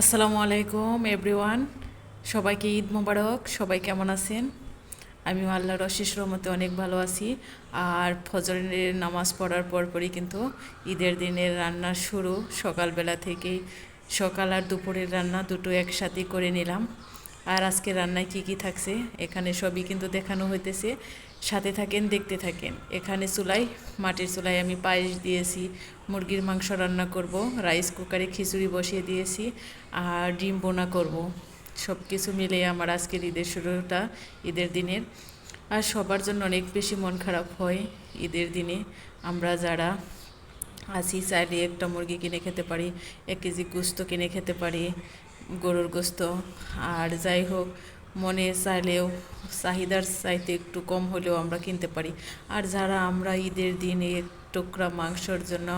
আসসালামু আলাইকুম এভরিওয়ান সবাইকে ঈদ মোবারক, সবাই কেমন আছেন? আমি আল্লাহর অশেষ রহমতে অনেক ভালো আছি। আর ফজরের নামাজ পড়ার পরপরই কিন্তু ঈদের দিনের রান্না শুরু। সকালবেলা থেকেই সকাল আর দুপুরের রান্না দুটো একসাথে করে নিলাম। আর আজকে রান্নায় কি কি থাকছে, এখানে সবই কিন্তু দেখানো হইতেছে। সাথে থাকেন, দেখতে থাকেন। এখানে চুলাই, মাটির চুলায় আমি পায়েস দিয়েছি, মুরগির মাংস রান্না করব, রাইস কুকারে খিচুড়ি বসিয়ে দিয়েছি, আর ডিম বোনা করব। সব কিছু মিলে আমার আজকের ঈদের শুরুটা ঈদের দিনের। আর সবার জন্য অনেক বেশি মন খারাপ হয় ঈদের দিনে। আমরা যারা আছি, চাইলে একটা মুরগি কিনে খেতে পারি, এক কেজি গোস্ত কিনে খেতে পারি, গরুর গোস্ত। আর যাই হোক মনে চাইলেও চাহিদার চাইতে একটু কম হলেও আমরা কিনতে পারি। আর যারা আমরা ঈদের দিনে এক টুকরা মাংসর জন্য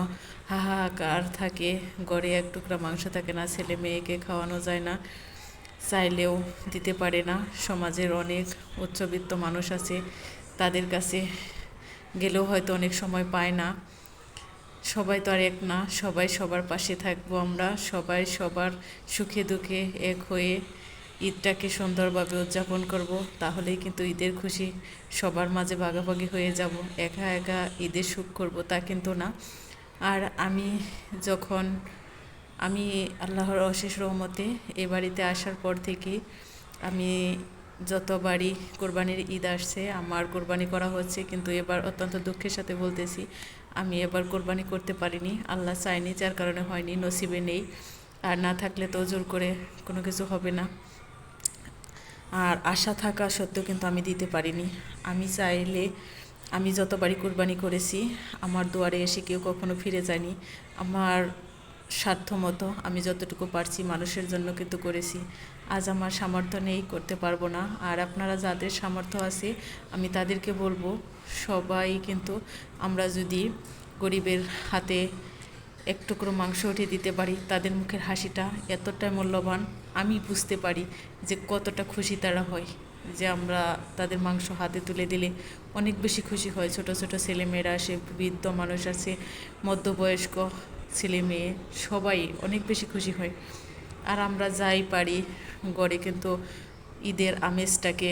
হাহাকার থাকে, গড়ে এক টুকরা মাংস থাকে না, ছেলে মেয়েকে খাওয়ানো যায় না, চাইলেও দিতে পারে না। সমাজের অনেক উচ্চবিত্ত মানুষ আছে, তাদের কাছে গেলেও হয়তো অনেক সময় পায় না। সবাই তো আর এক না, সবাই সবার পাশে থাকব আমরা, সবাই সবার সুখে দুঃখে এক হয়ে ঈদটাকে সুন্দরভাবে উদযাপন করব, তাহলেই কিন্তু ঈদের খুশি সবার মাঝে ভাগাভাগি হয়ে যাব। একা একা ঈদের সুখ করব তা কিন্তু না। আর আমি যখন, আমি আল্লাহর অশেষ রহমতে এ বাড়িতে আসার পর থেকে আমি যত বাড়ি কোরবানির ঈদ আসছে, আমার কোরবানি করা হচ্ছে, কিন্তু এবার অত্যন্ত দুঃখের সাথে বলতেছি, আমি এবার কোরবানি করতে পারিনি। আল্লাহ চাইনি যার কারণে হয়নি, নসিবে নেই। আর না থাকলে তো জোর করে কোনো কিছু হবে না। আর আশা থাকা সত্ত্বেও কিন্তু আমি দিতে পারিনি। আমি চাইলে, আমি যতবারই কোরবানি করেছি, আমার দুয়ারে এসে কেউ কখনো ফিরে যায়নি। আমার সাধ্য মতো আমি যতটুকু পারছি মানুষের জন্য কিন্তু করেছি। আজ আমার সামর্থ্য নেই, করতে পারব না। আর আপনারা যাদের সামর্থ্য আছে, আমি তাদেরকে বলব, সবাই কিন্তু আমরা যদি গরিবের হাতে এক টুকরো মাংস উঠিয়ে দিতে পারি। তাদের মুখের হাসিটা এতটাই মূল্যবান, আমি বুঝতে পারি যে কতটা খুশি তারা হয়, যে আমরা তাদের মাংস হাতে তুলে দিলে অনেক বেশি খুশি হয়। ছোট ছোট ছেলেমেয়েরা আসে, বৃদ্ধ মানুষ আছে, মধ্যবয়স্ক ছেলে মেয়ে সবাই অনেক বেশি খুশি হয়। আর আমরা যাই পারি, গড়ে কিন্তু ঈদের আমেজটাকে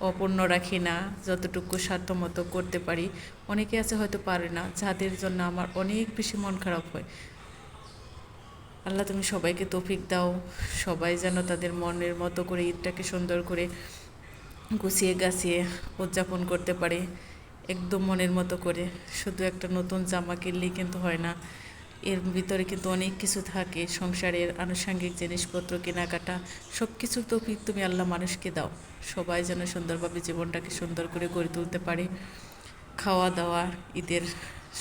অপূর্ণ রাখি না, যতটুকু সাধ্য মতো করতে পারি। অনেকে আছে হয়তো পারে না, যাদের জন্য আমার অনেক বেশি মন খারাপ হয়। আল্লাহ তুমি সবাইকে তৌফিক দাও। সবাই যেন তাদের মনের মতো করে, ঈদটাকে সুন্দর করে গুছিয়ে গাছিয়ে উদযাপন করতে পারে, একদম মনের মতো করে। শুধু একটা নতুন জামা কিনলেই কিন্তু হয় না। এর ভিতরে কিন্তু অনেক কিছু থাকে, সংসারের আনুষঙ্গিক জিনিসপত্র, কেনাকাটা সব কিছুর তৌফিক তুমি আল্লাহ মানুষকে দাও। সবাই যেন সুন্দরভাবে জীবনটাকে সুন্দর করে গড়ে তুলতে পারে। খাওয়া দাওয়া ঈদের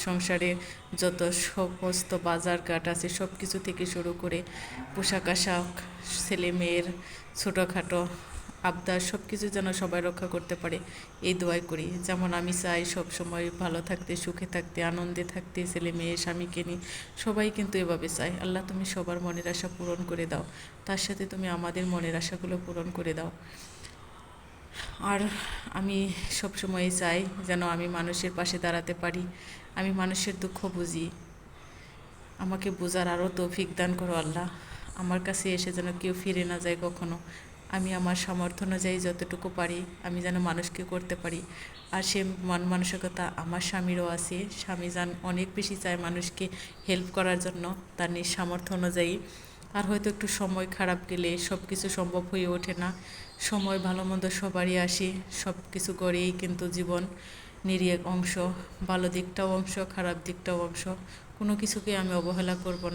সংসারে যত সমস্ত বাজার ঘাট আছে সব কিছু থেকে শুরু করে পোশাক আশাক ছেলে মেয়ের ছোটোখাটো আবদার সব কিছু যেন সবাই রক্ষা করতে পারে, এই দোয়াই করি। যেমন আমি চাই সব সময় ভালো থাকতে, সুখে থাকতে, আনন্দে থাকতে, ছেলে মেয়ে, স্বামীকে নিয়ে, সবাই কিন্তু এভাবে চায়। আল্লাহ, তুমি সবার মনের আশা পূরণ করে দাও। তার সাথে তুমি আমাদের মনের আশাগুলো পূরণ করে দাও। আর আমি সবসময় চাই যেন আমি মানুষের পাশে দাঁড়াতে পারি। আমি মানুষের দুঃখ বুঝি। আমাকে বোঝার আরও তৌফিক দান করো আল্লাহ। আমার কাছে এসে যেন কেউ ফিরে না যায় কখনো। আমি আমার সামর্থ্য অনুযায়ী যতটুকু পারি, আমি যেন মানুষকে করতে পারি। আর সে মন, মানসিকতা আমার স্বামীরও আছে। স্বামী যান অনেক বেশি চায় মানুষকে হেল্প করার জন্য, তার নিজ সামর্থ্য অনুযায়ী। আর হয়তো একটু সময় খারাপ গেলে সব কিছু সম্ভব হয়ে ওঠে না। সময় ভালো মন্দ সবারই আসে সব কিছু করেই কিন্তু জীবন নিরীহ অংশ। ভালো দিকটাও অংশ, খারাপ দিকটাও অংশ। কোনো কিছুকে আমি অবহেলা করব না।